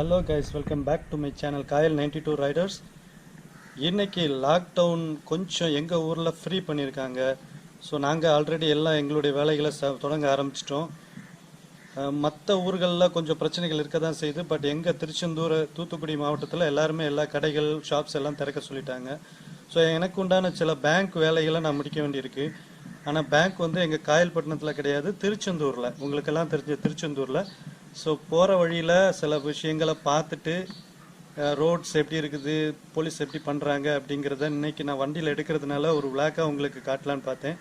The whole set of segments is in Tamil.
Hello guys welcome back to my channel Kayal ninety two riders இன்றைக்கி லாக்டவுன் கொஞ்சம் எங்கள் ஊரில் ஃப்ரீ பண்ணியிருக்காங்க ஸோ நாங்கள் ஆல்ரெடி எல்லாம் எங்களுடைய வேலைகளை ச தொடங்க ஆரம்பிச்சிட்டோம். மற்ற ஊர்களில் கொஞ்சம் பிரச்சனைகள் இருக்க தான் செய்யுது பட் எங்கள் திருச்செந்தூர் தூத்துக்குடி மாவட்டத்தில் எல்லாருமே எல்லா கடைகள் ஷாப்ஸ் எல்லாம் திறக்க சொல்லிட்டாங்க. ஸோ எனக்கு உண்டான சில பேங்க் வேலைகளை நான் முடிக்க வேண்டியிருக்கு. ஆனால் பேங்க் வந்து எங்கள் காயல்பட்டினத்தில் கிடையாது திருச்செந்தூரில். உங்களுக்கெல்லாம் தெரிஞ்ச திருச்செந்தூரில். ஸோ போகிற வழியில் சில விஷயங்களை பார்த்துட்டு ரோட்ஸ் எப்படி இருக்குது போலீஸ் எப்படி பண்ணுறாங்க அப்படிங்கிறத இன்னைக்கு நான் வண்டியில் எடுக்கிறதுனால ஒரு விளாக்காக உங்களுக்கு காட்டலான்னு பார்த்தேன்.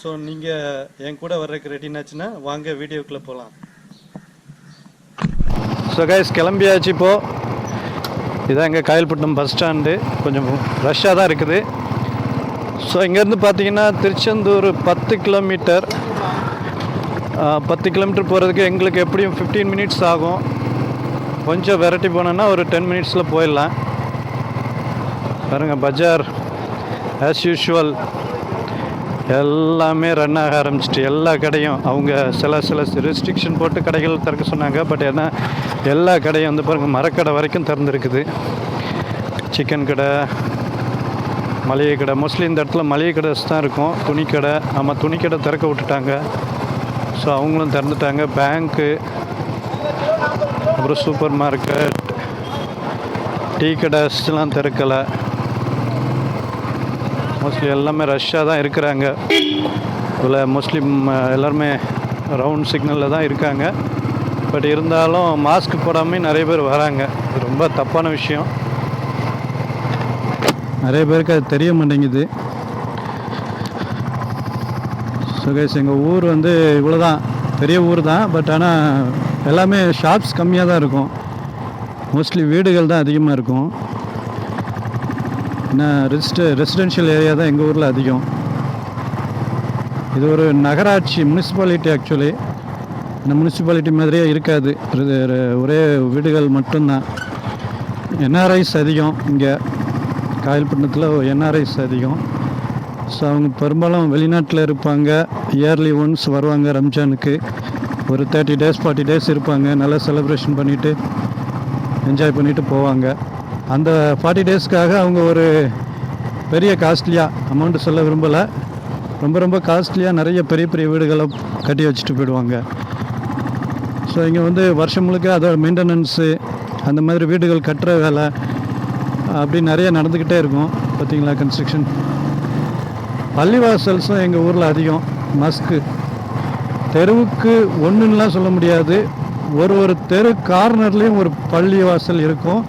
ஸோ நீங்கள் என் கூட வர்றதுக்கு ரெடினாச்சுன்னா வாங்க வீடியோக்குள்ளே போகலாம் ஸோ கைஸ் கிளம்பியாச்சு இப்போது இதான் இங்கே காயல்பட்டினம் பஸ் ஸ்டாண்டு கொஞ்சம் ரஷ்ஷாக தான் இருக்குது. ஸோ இங்கேருந்து பார்த்தீங்கன்னா திருச்செந்தூர் பத்து கிலோமீட்டர் பத்து கிலோமீட்டர் போகிறதுக்கு எங்களுக்கு எப்படியும் ஃபிஃப்டீன் மினிட்ஸ் ஆகும். கொஞ்சம் வெரைட்டி போனோன்னா ஒரு டென் மினிட்ஸில் போயிடலாம். பாருங்கள் பஜார் ஆஸ் யூஷுவல் எல்லாமே ரன் ஆக ஆரம்பிச்சிட்டு எல்லா கடையும் அவங்க சில சில ரெஸ்ட்ரிக்ஷன் போட்டு கடைகள் திறக்க சொன்னாங்க பட் ஏன்னா எல்லா கடையும் வந்து பாருங்கள் மரக்கடை வரைக்கும் திறந்துருக்குது. சிக்கன் கடை மளிகை கடை. மோஸ்ட்லி இந்த இடத்துல மளிகை கடை தான் இருக்கும். துணிக்கடை ஆமாம் துணிக்கடை திறக்க விட்டுட்டாங்க. ஸோ அவங்களும் திறந்துட்டாங்க. பேங்க்கு அப்புறம் சூப்பர் மார்க்கெட் டீ கடைஸ்லாம் திறக்கலை. மோஸ்ட்லி எல்லாமே ரஷ்ஷாக தான் இருக்கிறாங்க. இதில் மோஸ்ட்லி எல்லாருமே ரவுண்ட் சிக்னலில் தான் இருக்காங்க. பட் இருந்தாலும் மாஸ்க் போடாமல் நிறைய பேர் வராங்க. ரொம்ப தப்பான விஷயம். நிறைய பேருக்கு அது தெரிய மாட்டேங்குது. சுகேஷ் எங்கள் ஊர் வந்து இவ்வளோ தான் பெரிய ஊர் தான் பட் ஆனால் எல்லாமே ஷாப்ஸ் கம்மியாக தான் இருக்கும். மோஸ்ட்லி வீடுகள் தான் அதிகமாக இருக்கும். ஏன்னா ரெசிட ரெசிடென்ஷியல் ஏரியா தான் எங்கள் ஊரில் அதிகம். இது ஒரு நகராட்சி முனிசிபாலிட்டி ஆக்சுவலி இந்த முனிசிபாலிட்டி மாதிரியே இருக்காது. ஒரே வீடுகள் மட்டும்தான். என்ஆர்ஐஸ் அதிகம் இங்கே. காயல்பட்டினத்தில் என்ஆர்ஐஸ் அதிகம். ஸோ அவங்க பெரும்பாலும் வெளிநாட்டில் இருப்பாங்க. இயர்லி ஒன்ஸ் வருவாங்க ரம்ஜானுக்கு. ஒரு தேர்ட்டி டேஸ் ஃபார்ட்டி டேஸ் இருப்பாங்க. நல்லா செலிப்ரேஷன் பண்ணிவிட்டு என்ஜாய் பண்ணிவிட்டு போவாங்க. அந்த ஃபார்ட்டி டேஸ்க்காக அவங்க ஒரு பெரிய காஸ்ட்லியாக அமௌண்ட்டு சொல்ல விரும்பலை. ரொம்ப ரொம்ப காஸ்ட்லியாக நிறைய பெரிய பெரிய வீடுகளை கட்டி வச்சுட்டு போயிடுவாங்க. ஸோ இங்கே வந்து வருஷம் முழுக்க அதோட மெயின்டெனன்ஸு அந்த மாதிரி வீடுகள் கட்டுற வேலை அப்படி நிறைய நடந்துக்கிட்டே இருக்கும். பார்த்தீங்களா கன்ஸ்ட்ரக்ஷன் பள்ளிவாசல்ஸும் எங்கள் ஊரில் அதிகம். மஸ்க்கு தெருவுக்கு ஒன்றுன்னெலாம் சொல்ல முடியாது. ஒரு ஒரு தெரு கார்னர்லேயும் ஒரு பள்ளிவாசல் இருக்கும்.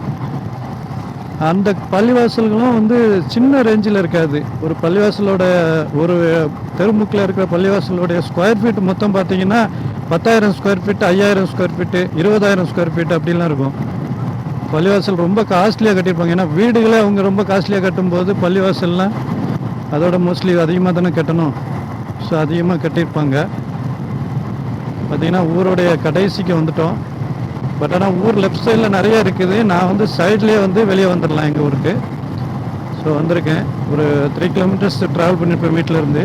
அந்த பள்ளிவாசல்களும் வந்து சின்ன ரேஞ்சில் இருக்காது. ஒரு பள்ளிவாசலோட ஒரு தெருமுக்கில் இருக்கிற பள்ளிவாசலோடைய ஸ்கொயர் ஃபீட் மொத்தம் பார்த்தீங்கன்னா பத்தாயிரம் ஸ்கொயர் ஃபீட் ஐயாயிரம் ஸ்கொயர் ஃபீட்டு இருபதாயிரம் ஸ்கொயர் ஃபீட் அப்படிலாம் இருக்கும். பள்ளிவாசல் ரொம்ப காஸ்ட்லியாக கட்டியிருப்பாங்க. ஏன்னா வீடுகளே அவங்க ரொம்ப காஸ்ட்லியாக கட்டும்போது பள்ளிவாசல்லாம் அதோட மோஸ்ட்லி அதிகமாக தானே கட்டணும். ஸோ அதிகமாக கட்டியிருப்பாங்க. பார்த்தீங்கன்னா ஊருடைய கடைசிக்கு வந்துட்டோம். பட் ஆனால் ஊர் லெஃப்ட் சைடில் நிறைய இருக்குது. நான் வந்து சைட்லேயே வந்து வெளியே வந்துடலாம் எங்கள் ஊருக்கு. ஸோ வந்திருக்கேன். ஒரு த்ரீ கிலோமீட்டர்ஸ் ட்ராவல் பண்ணியிருப்பேன் வீட்டிலருந்து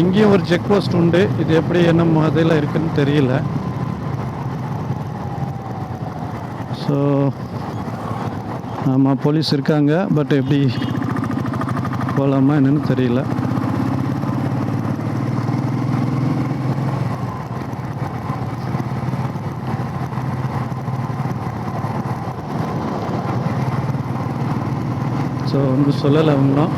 இங்கேயும் ஒரு செக் போஸ்ட் உண்டு. இது எப்படி என்ன மாதிரில இருக்குதுன்னு தெரியல. ஸோ ஆமாம் போலீஸ் இருக்காங்க பட் எப்படி போகலாமா என்னன்னு தெரியல. ஸோ வந்து சொல்லலை அவங்களும்.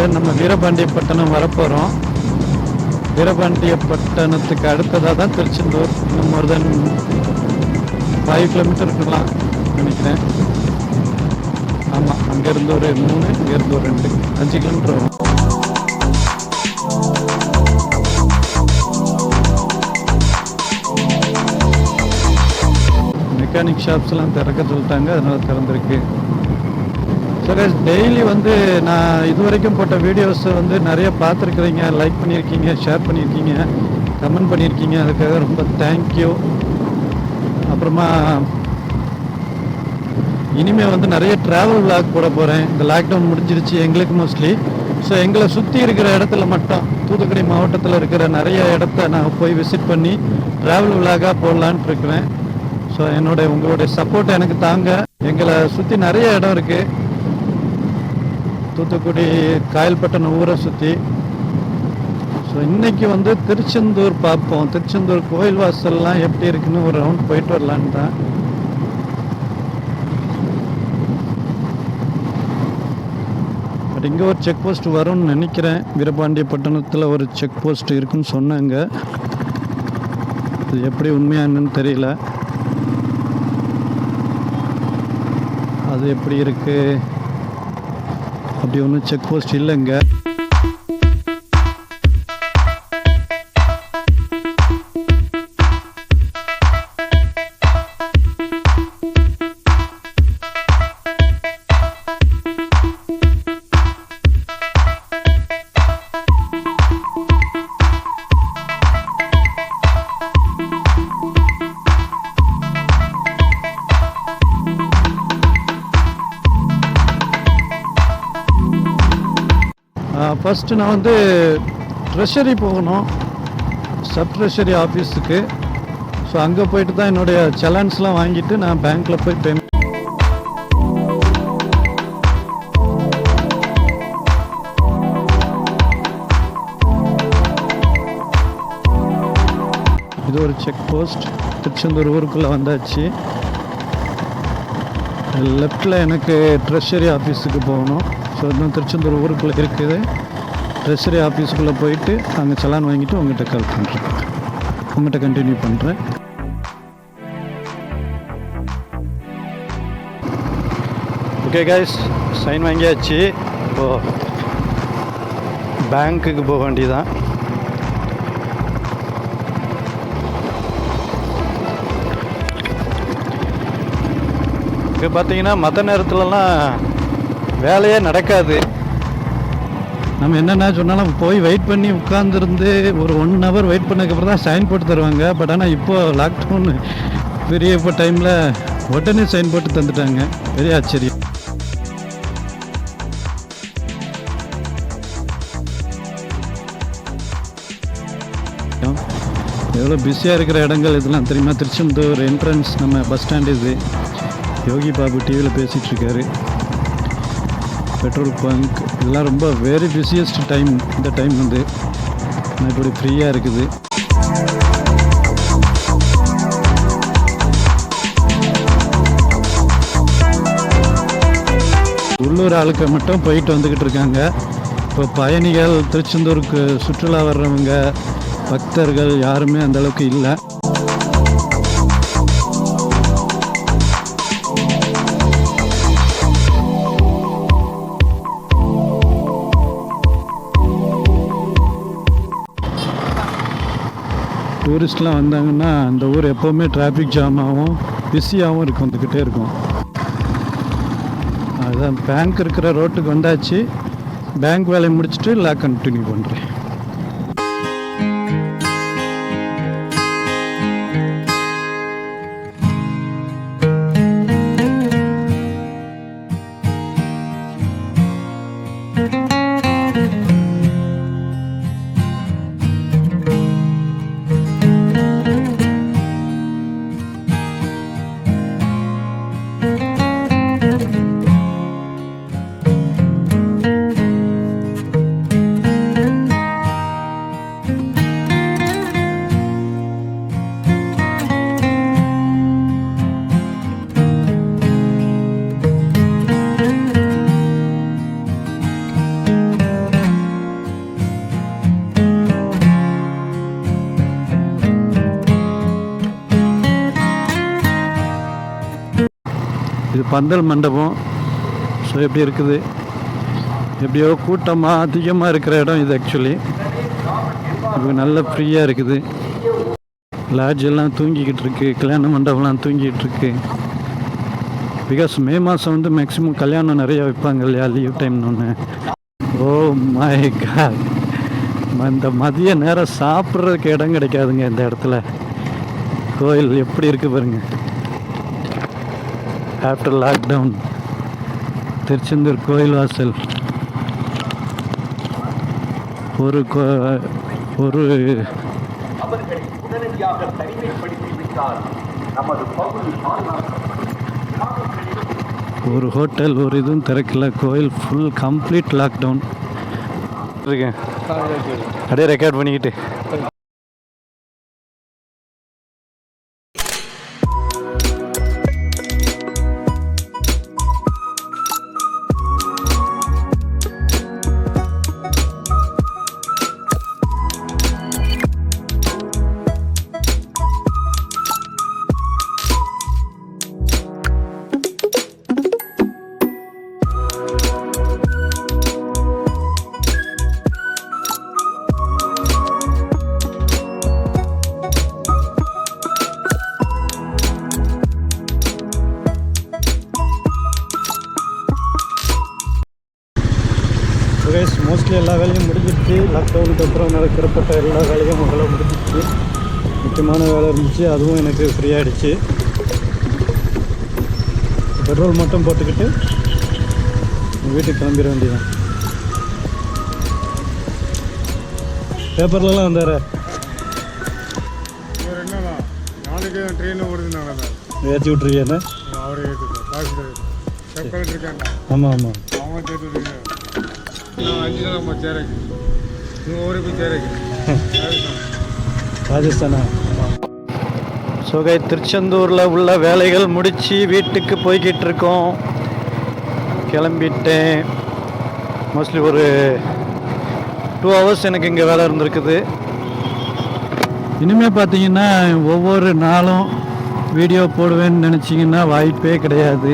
தென் நம்ம வீரபாண்டியப்பட்டினம் வரப்போகிறோம் வீரபாண்டியப்பட்டினத்துக்கு அடுத்ததாக தான் திருச்செந்தூர். இன்னும் மோர் தென் ஃபைவ் கிலோமீட்டர் இருக்கலாம் நினைக்கிறேன். ஆமாம் அங்கேருந்து ஒரு மூணு இங்கேருந்து ஒரு ரெண்டு அஞ்சு கிலோமீட்டர் வரும். மெக்கானிக் ஷாப்ஸ்லாம் திறக்க சொல்லிட்டாங்க அதனால் திறந்துருக்கு. சுரேஷ் டெய்லி வந்து நான் இது வரைக்கும் போட்ட வீடியோஸை வந்து நிறைய பார்த்துருக்குறீங்க. லைக் பண்ணியிருக்கீங்க ஷேர் பண்ணியிருக்கீங்க கமெண்ட் பண்ணியிருக்கீங்க. அதுக்காக ரொம்ப தேங்க்யூ அப்புறமா இனிமே வந்து நிறைய ட்ராவல் விளாக் போட போகிறேன் இந்த லாக்டவுன் முடிஞ்சிருச்சு எங்களுக்கு மோஸ்ட்லி ஸோ எங்களை சுற்றி இருக்கிற இடத்துல மட்டும் தூத்துக்குடி மாவட்டத்தில் இருக்கிற நிறைய இடத்த நான் போய் விசிட் பண்ணி ட்ராவல் விளாகாக போடலான்ட்டு இருக்கிறேன். ஸோ என்னுடைய உங்களுடைய சப்போர்ட் எனக்கு தாங்க. எங்களை சுற்றி நிறைய இடம் இருக்குது தூத்துக்குடி காயல்பட்டினம் ஊரை சுற்றி ஸோ இன்னைக்கு வந்து திருச்செந்தூர் பார்ப்போம். திருச்செந்தூர் கோயில் வாசல்லாம் எப்படி இருக்குன்னு ஒரு ரவுண்ட் போயிட்டு வரலான்னு தான். பட் இங்கே ஒரு செக் போஸ்ட் வரும்னு நினைக்கிறேன். வீரபாண்டியப்பட்டினத்தில் ஒரு செக் போஸ்ட் இருக்குன்னு சொன்னாங்க. அது எப்படி உண்மையா என்னன்னு தெரியல. அது எப்படி இருக்கு? அப்படி ஒன்றும் செக் போஸ்ட் இல்லைங்க. ஃபஸ்ட்டு நான் வந்து ட்ரெஷரி போகணும். சப் ட்ரெஷரி ஆஃபீஸுக்கு ஸோ அங்கே போயிட்டு தான் என்னுடைய செலான்ஸ்லாம் வாங்கிட்டு நான் பேங்க்கில் போய் பேமெண்ட் இது ஒரு செக் போஸ்ட் திருச்செந்தூர் ஊருக்குள்ளே வந்தாச்சு. லெஃப்டில் எனக்கு ட்ரெஷரி ஆஃபீஸுக்கு போகணும். ஸோ இன்னும் திருச்செந்தூர் ஊருக்குள்ளே இருக்குது. ட்ரெஷரி ஆஃபீஸுக்குள்ளே போயிட்டு அங்கே செலான் வாங்கிட்டு உங்கள்கிட்ட கால் பண்ணுறேன் உங்கள்கிட்ட கண்டினியூ பண்ணுறேன் ஓகே கைஸ் சைன் வாங்கியாச்சு. இப்போது பேங்க்குக்கு போக வேண்டியதான் இப்போ பார்த்தீங்கன்னா மற்ற நேரத்துலலாம் வேலையே நடக்காது. நம்ம என்னென்ன சொன்னாலும் போய் வெயிட் பண்ணி உட்காந்துருந்து ஒரு ஒன் ஹவர் வெயிட் பண்ணதுக்கப்புறம் தான் சைன் போட்டு தருவாங்க. பட் ஆனால் இப்போது லாக்டவுன் பெரிய இப்போ டைமில் உடனே சைன் போட்டு தந்துட்டாங்க. பெரிய ஆச்சரியம். எவ்வளோ பிஸியாக இருக்கிற இடங்கள் இதெல்லாம் தெரியுமா? திருச்செந்தூர் என்ட்ரன்ஸ் நம்ம பஸ் ஸ்டாண்ட் இது. யோகி பாபு டிவியில் பேசிகிட்ருக்காரு பெட்ரோல் பங்க் இதெல்லாம் ரொம்ப வெரி பிஸியஸ்ட் டைம் இந்த டைம் வந்து ஆனால் இப்படி ஃப்ரீயாக இருக்குது. உள்ளூர் ஆளுக்கு மட்டும் போயிட்டு வந்துக்கிட்டு இருக்காங்க. இப்போ பயணிகள் திருச்செந்தூருக்கு சுற்றுலா வர்றவங்க பக்தர்கள் யாருமே அந்தளவுக்கு இல்லை. டூரிஸ்ட்லாம் வந்தாங்கன்னா அந்த ஊர் எப்போவுமே டிராஃபிக் ஜாம் ஆகும் பிஸியாகவும் இருக்கும் வந்துக்கிட்டே இருக்கும். அதுதான் பேங்க் இருக்கிற ரோட்டுக்கு வந்தாச்சு. பேங்க் வேலையை முடிச்சுட்டு லா கண்டினியூ பண்ணுறேன் பந்தல் மண்டபம். ஸோ எப்படி இருக்குது? எப்படியோ கூட்டமாக அதிகமாக இருக்கிற இடம் இது ஆக்சுவலி இப்போ நல்ல ஃப்ரீயாக இருக்குது. லாட்ஜ் எல்லாம் தூங்கிக்கிட்டு இருக்கு. கல்யாண மண்டபம்லாம் தூங்கிட்டு இருக்கு. பிகாஸ் மே மாதம் வந்து மேக்ஸிமம் கல்யாணம் நிறையா வைப்பாங்க இல்லையா? லீவ் டைம்னு ஒன்று ஓ மை காட் இந்த மதிய நேரம் சாப்பிட்றதுக்கு இடம் கிடைக்காதுங்க இந்த இடத்துல. கோயில் எப்படி இருக்குது பாருங்கள் ஆஃப்டர் லாக்டவுன் திருச்செந்தூர் கோயில் வாசல் ஒரு கோ ஒரு ஒரு ஹோட்டல் ஒரு இதுவும் திறக்கல. கோயில் ஃபுல் கம்ப்ளீட் லாக்டவுன் இருக்கேன். அப்படியே ரெக்கார்ட் பண்ணிக்கிட்டு. அதுவும் எனக்கு ஃப்ரீ ஆகிடுச்சு பெட்ரோல் மட்டும் போட்டுக்கிட்டு வீட்டுக்கு கிளம்பிட வேண்டியதான் பேப்பர்லலாம் வந்தார? இவர் என்னன்னா நாளைக்கு ட்ரெயின் ஓடுதுனால தான் ஏற்றி விட்ருக்கேன்னு அவரே ஏற்றுக்கோ தாசில்தார் செப்பல் இருக்காங்க ஆமாம் ஆமாம் அவங்க தேட்டு நான் அஞ்சு நாள் நம்ம சேரைக்கு. நீ ஊருக்கு சேரைக்கு. ராஜஸ்தானா? சுகை திருச்செந்தூரில் உள்ள வேலைகள் முடித்து வீட்டுக்கு போய்கிட்டு இருக்கோம் கிளம்பிட்டேன். மோஸ்ட்லி ஒரு டூ ஹவர்ஸ் எனக்கு இங்கே வேலை இருந்திருக்குது. இனிமேல் பார்த்தீங்கன்னா ஒவ்வொரு நாளும் வீடியோ போடுவேன்னு நினச்சிங்கன்னா வாய்ப்பே கிடையாது.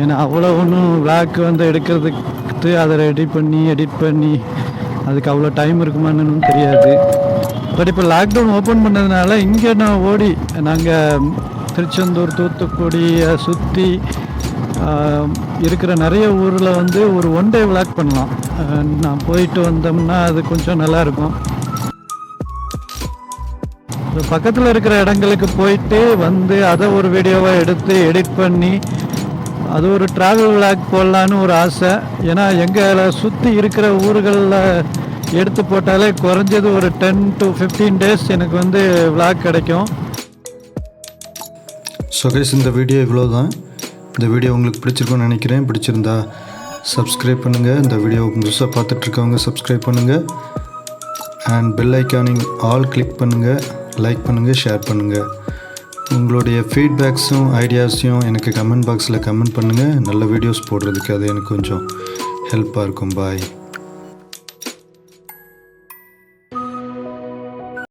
ஏன்னா அவ்வளோ ஒன்றும் விளாக் வந்து எடுக்கிறதுக்கு அதை ரெடி பண்ணி எடிட் பண்ணி அதுக்கு அவ்வளோ டைம் இருக்குமான்னு தெரியாது. பட் இப்போ லாக்டவுன் ஓப்பன் பண்ணதுனால இங்கே நான் ஓடி நாங்கள் திருச்செந்தூர் தூத்துக்குடியை சுற்றி இருக்கிற நிறைய ஊரில் வந்து ஒரு ஒன் டே விளாக் பண்ணலாம். நான் போயிட்டு வந்தோம்னா அது கொஞ்சம் நல்லாயிருக்கும் பக்கத்தில் இருக்கிற இடங்களுக்கு போயிட்டு வந்து அதை ஒரு வீடியோவை எடுத்து எடிட் பண்ணி அது ஒரு ட்ராவல் விளாக் போடலான்னு ஒரு ஆசை. ஏன்னா எங்களை சுற்றி இருக்கிற ஊர்களில் எடுத்து போட்டாலே குறைஞ்சது ஒரு டென் டு ஃபிஃப்டீன் டேஸ் எனக்கு வந்து விளாக் கிடைக்கும். ஸோ கைஸ் இந்த வீடியோ இவ்வளோ தான் இந்த வீடியோ உங்களுக்கு பிடிச்சிருக்கும்னு நினைக்கிறேன். பிடிச்சிருந்தா சப்ஸ்கிரைப் பண்ணுங்கள் இந்த வீடியோ புதுசாக பார்த்துட்ருக்கவங்க சப்ஸ்கிரைப் பண்ணுங்கள் அண்ட் பெல் ஐக்கானிங் ஆல் கிளிக் பண்ணுங்கள் லைக் பண்ணுங்கள் ஷேர் பண்ணுங்கள் உங்களுடைய ஃபீட்பேக்ஸும் ஐடியாஸையும் எனக்கு கமெண்ட் பாக்ஸில் கமெண்ட் பண்ணுங்கள் நல்ல வீடியோஸ் போடுறதுக்கு அது எனக்கு கொஞ்சம் ஹெல்ப்பாக இருக்கும். பாய்